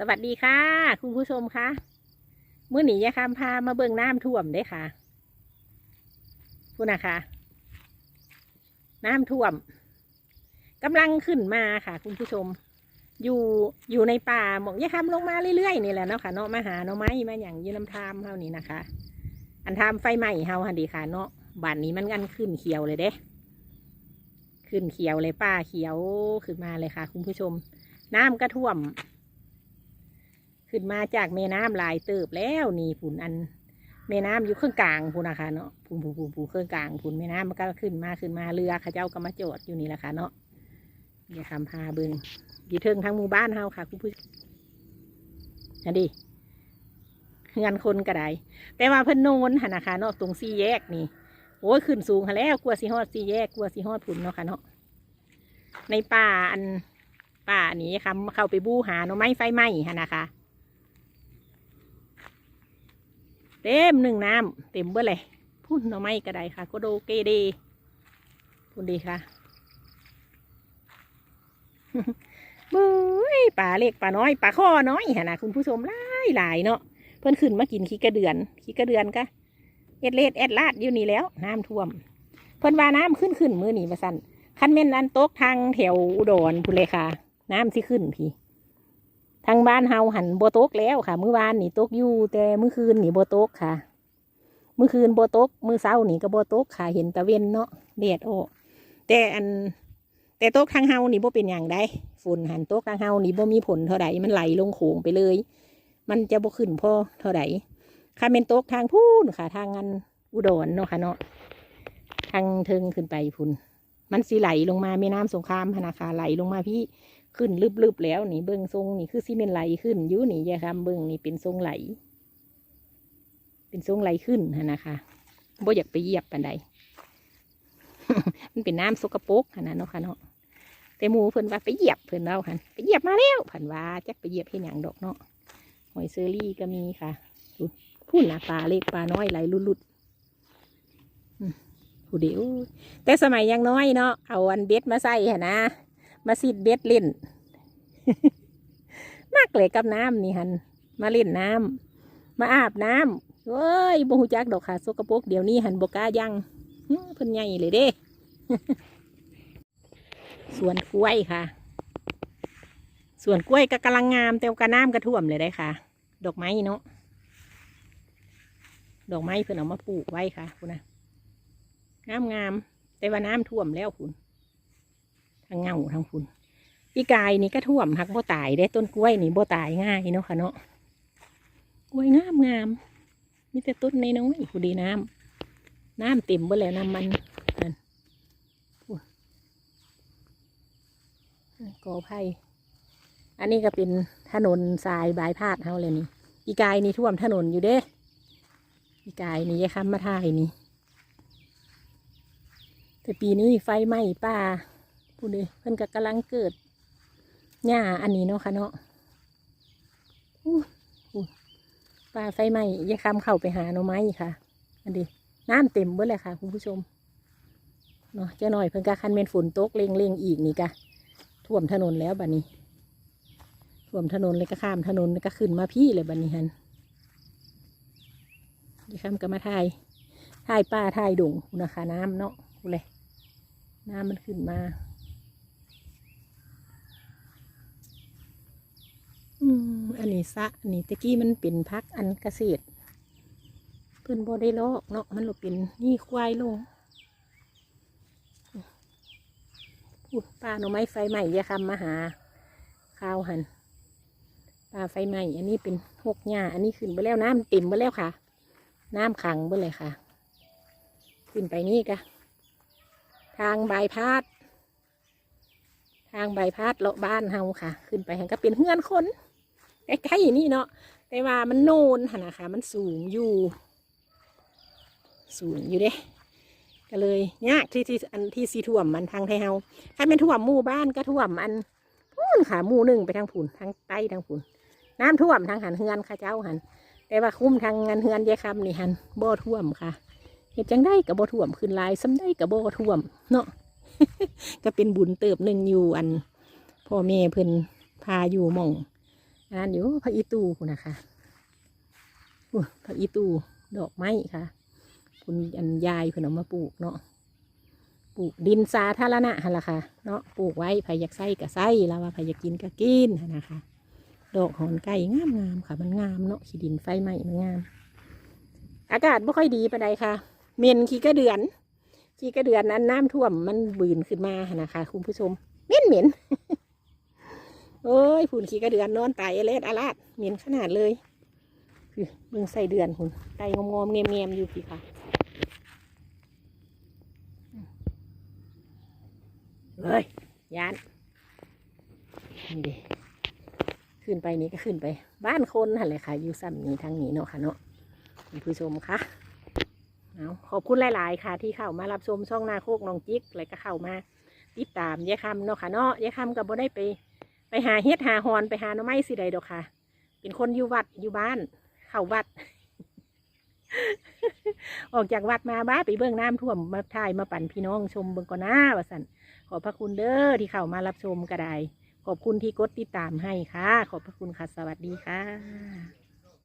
สวัสดีค่ะ คุณผู้ชมคะเมื่อหนียาคำพามาเบิ่งน้ำท่วมเด้ค่ะพูดนะคะ น้ำท่วมกำลังขึ้นมาค่ะ คุณผู้ชม อยู่อยู่ในป่าหมองยาคำลงมาเรื่อยๆนี่แหละเนาะค่ะเนาะมาหาเนาะไม้มาอย่างยืนน้ำทามเท่านี้นะคะ อันทามไฟไหม้เฮาหันดีค่ะ เนาะบ้านนี้มันกันขึ้นเขียวเลยเด้ ขึ้นเขียวเลยป้าเขียวขึ้นมาเลยค่ะ คุณผู้ชม น้ำก็ท่วม ขึ้นมาจากแม่น้ำหลายเติบแล้วนี่ผุนอันแม่น้ำอยู่เครื่องกลางพูนนะคะเนาะพูนพูนพูนพูนเครื่องกลางพูนแม่น้ำมันก็ขึ้นมาขึ้นมาเรือข้าเจ้าก็มาจอดอยู่นี่แหละค่ะเนาะอย่าคำพาเบิงอยู่เทิงทั้งหมู่บ้านเฮาค่ะคุณผู้อันดีเงินคนก็ได้แต่ว่าเพิ่นโนนหันนะคะเนาะตรงสี่แยกนี่โอ้ยขึ้นสูงค่ะแล้วกลัวสีฮอดสี่แยกกลัวสีฮอดผุนเนาะค่ะเนาะในป่าอันป่านี้ค่ะเข้าไปบูหาหน่อไม้ไฟไหม้ค่ะนะคะ เต็มหนึ่งน้ำเต็มเบื่อเลยพุ่นหน่อไม้ก็ได้ค่ะโกโดเกเดพุ่นดีค่ะบุ้ยปลาเล็กปลาน้อยปลาข้อน้อยฮะนะคุณผู้ชมหลายหลายเนาะเพิ่นขึ้นมากินขี้กระเดือนขี้กระเดือนกะเอ็ดเลดเอ็ดลาดอยู่นี่แล้ว น้ำท่วม เพิ่นว่าน้ำขึ้นขึ้นมือหนีมาสั่นคันเม่นอันโต๊กทางแถวอุดรพุ่นเลยค่ะ น้ำที่ขึ้นพี่ ทางบ้านเฮาหันโบโตกแล้วค่ะ มื้อวานนี่ตกอยู่ แต่มื้อคืนนี่โบโตกค่ะ มื้อคืนโบโตกมื้อเช้านี่ก็โบโตกค่ะ เห็นตะเวนเนาะแดดออแต่อัน แต่โต๊กทางเฮานี่บ่เป็นอย่างใดฝุ่นหันโต๊กทางเฮานี่บ่มีผลเท่าใดมันไหลลงโขงไปเลย มันจะบ่ขึ้นพอเท่าใดค่าเป็นตกทางพูนค่ะ ทางงานอุดรเนาะค่ะเนาะทางเทิงขึ้นไปพุ่นมันสิไหลลงมาแม่น้ำสงครามพนาคาไหลลงมาพี่ ขึ้นลึบๆแล้วนี่เบิ้งทรงนี่คือซีเมนไหลขึ้นยุนี่ยายคำเบิ้งนี่เป็นทรงไหล เป็นทรงไหลขึ้นนะคะบ่อยากไปเหยียบปันใดมันเป็นน้ำสกปรกนะเนาะค่ะเนาะแต่หมูเพิ่นว่าไปเหยียบเพิ่นเราหันไปเหยียบมาแล้วผันว่าจักไปเหยียบเห็นอย่างดอกเนาะหอยเซอรี่ก็มีค่ะดูพูดนะปลาเล็กปลาน้อยไหลลุดๆอืมผู้เดียวแต่สมัยยังน้อยเนาะเอาอันเบ็ดมาใส่หนนะ มาซีดเบ็ดเล่น มากเลยกับน้ำนี่ฮัน มาเล่นน้ำมาอาบน้ำเว้ยบ่หูจักดอกค่ะสกปรกเดี๋ยวนี้หันบกล้ายังเพิ่นใหญ่เลยเด้สวนกล้วยค่ะ สวนกล้วยก็กำลังงามแต่ว่าก็น้ำกระท่วมเลยได้ค่ะ ดอกไม้เนาะดอกไม้เพิ่นเอามาปลูกไว้ค่ะคุณนะงามงามแต่ว่าน้ำท่วมแล้วคุณ ทางเงาทางคุณปีกายนี่ก็ท่วมหักบ่ตายได้ต้นกล้วยนี่บ่ตายง่ายเนาะค่ะเนาะกล้วยงามงามมีแต่ต้นในน้อยๆผู้ดีน้ำน้ำเต็มเบ่แล้วน้ำมันนั่นกอไผ่อันนี้ก็เป็นถนนทรายบายพาดเฮาเลยนี่ปีกายนี่ท่วมถนนอยู่เด้ปีกายนี่ยายคำมาถ่ายนี่แต่ปีนี้ไฟไหม้ป่า พูดเลยเพิ่นก็กำลังเกิดหญ้าอันนี้เนาะค่ะเนาะอู้หูป่าไฟไหม้ยาคำเข้าไปหาหน่อไม้ค่ะ อันนี้น้ำเต็มเบิดเลยค่ะ คุณผู้ชมเนาะเจ้าหน่อยเพิ่นก็คันเมนฝนตกเล็งเล็งอีกนี่กะท่วมถนนแล้วบัดนี้ท่วมถนนเลยก็ข้ามถนนก็ขึ้นมาพี่เลยบัดนี้ฮันยาคำก็มาถ่ายถ่ายป่าถ่ายดงนะคะน้ำเนาะพูเลยน้ำมันขึ้นมา อืมอันนี้สะอันนี้ตะกี้มันเป็นพักอันเกษตรเพื่อนบ่ได้ลอกเนาะมันหลบเป็นนี่ควายลงป้าหน่อไม้ไฟใหม่ยาคำมาหาข้าวหันปลาไฟใหม่อันนี้เป็นหกหญ้าอันนี้ขึ้นไปแล้วน้ำเต็มไปแล้วค่ะ น้ำขังไปเลยค่ะ ขึ้นไปนี่กะทางใบพาดทางใบพาดเลาะบ้านเฮาค่ะ ขึ้นไปหันก็เป็นเฮือนคน ใกล้ๆนี่เนาะแต่ว่ามันโนนหันนะคะมันสูงอยู่ สูงอยู่เด้ก็เลยยากที่ที่อันที่สีท่วมมันทางไทยเฮาถ้าเป็นท่วมหมู่บ้านก็ท่วมอันพูนค่ะหมู่หนึ่งไปทางผุนทางใต้ทางผุนน้ำท่วมทางหันเฮือนเข้าเจ้าหัน แต่ว่าคุ้มทางงานเฮือนเยายคำนี่หันบ่ท่วมค่ะเห็ดจังได้กับบ่ท่วมขึ้นลายซ้ำได้กับบ่ท่วมเนาะก็เป็นบุญเติบหนึ่งอยู่อันพ่อแม่เพิ่นพาอยู่มอง งานอยู่พระอีตูคุณนะคะอุ๊ยพระอีตูดอกไม้ค่ะคุณอันยายเพิ่นเอามาปลูกเนาะปลูกดินสาธารณะหั่นล่ะค่ะเนาะปลูกไว้ใครอยากใส่ก็ใส่แล้วว่าใครอยากกินก็กินนะคะดอกหอนไก่งามงามๆค่ะ มันงามเนาะขี้ดินไฟไหม้มันงาม อากาศไม่ค่อยดีปานใดค่ะ เมนขี้กระเดือนขี้กระเดือนนั้นน้ำท่วมมันบืนขึ้นมานะคะ คุณผู้ชมเหม็นเหม็น โอ้ยฝุ่นขี้กระเดือนนอนตายเอเลดอาลาดเหม็นขนาดเลยคือเบิ่งใส่เดือนคุณไตงอมๆเงียมๆอยู่พี่ค่ะเฮ้ยยานนี่เดิขึ้นไปนี่ก็ขึ้นไป บ้านคนหันเลยค่ะอยู่ซ้ำนี้ทางนี้เนาะค่ะเนาะคุณผู้ชมคะเอาขอบคุณหลาย ๆ ค่ะ ที่เข้ามารับชมช่องนาโคกน้องจิ๊กแล้วก็เข้ามาติดตามยายคำเนาะค่ะเนาะยายคำกับบ่ได้ไป ไปหาเฮ็ดหาฮอนไปหาหน่อไม้สิใดดอกค่ะ เป็นคนอยู่วัดอยู่บ้าน เข้าวัด ออกจากวัดมาบ้าไปเบื้องน้ำท่วมมาถ่ายมาปั่นพี่น้องชมเบื้องก่อนหน้าว่าสันขอบพระคุณเด้อที่เข้ามารับชมกระไดขอบคุณที่กดติดตามให้ค่ะ ขอบพระคุณค่ะ สวัสดีค่ะ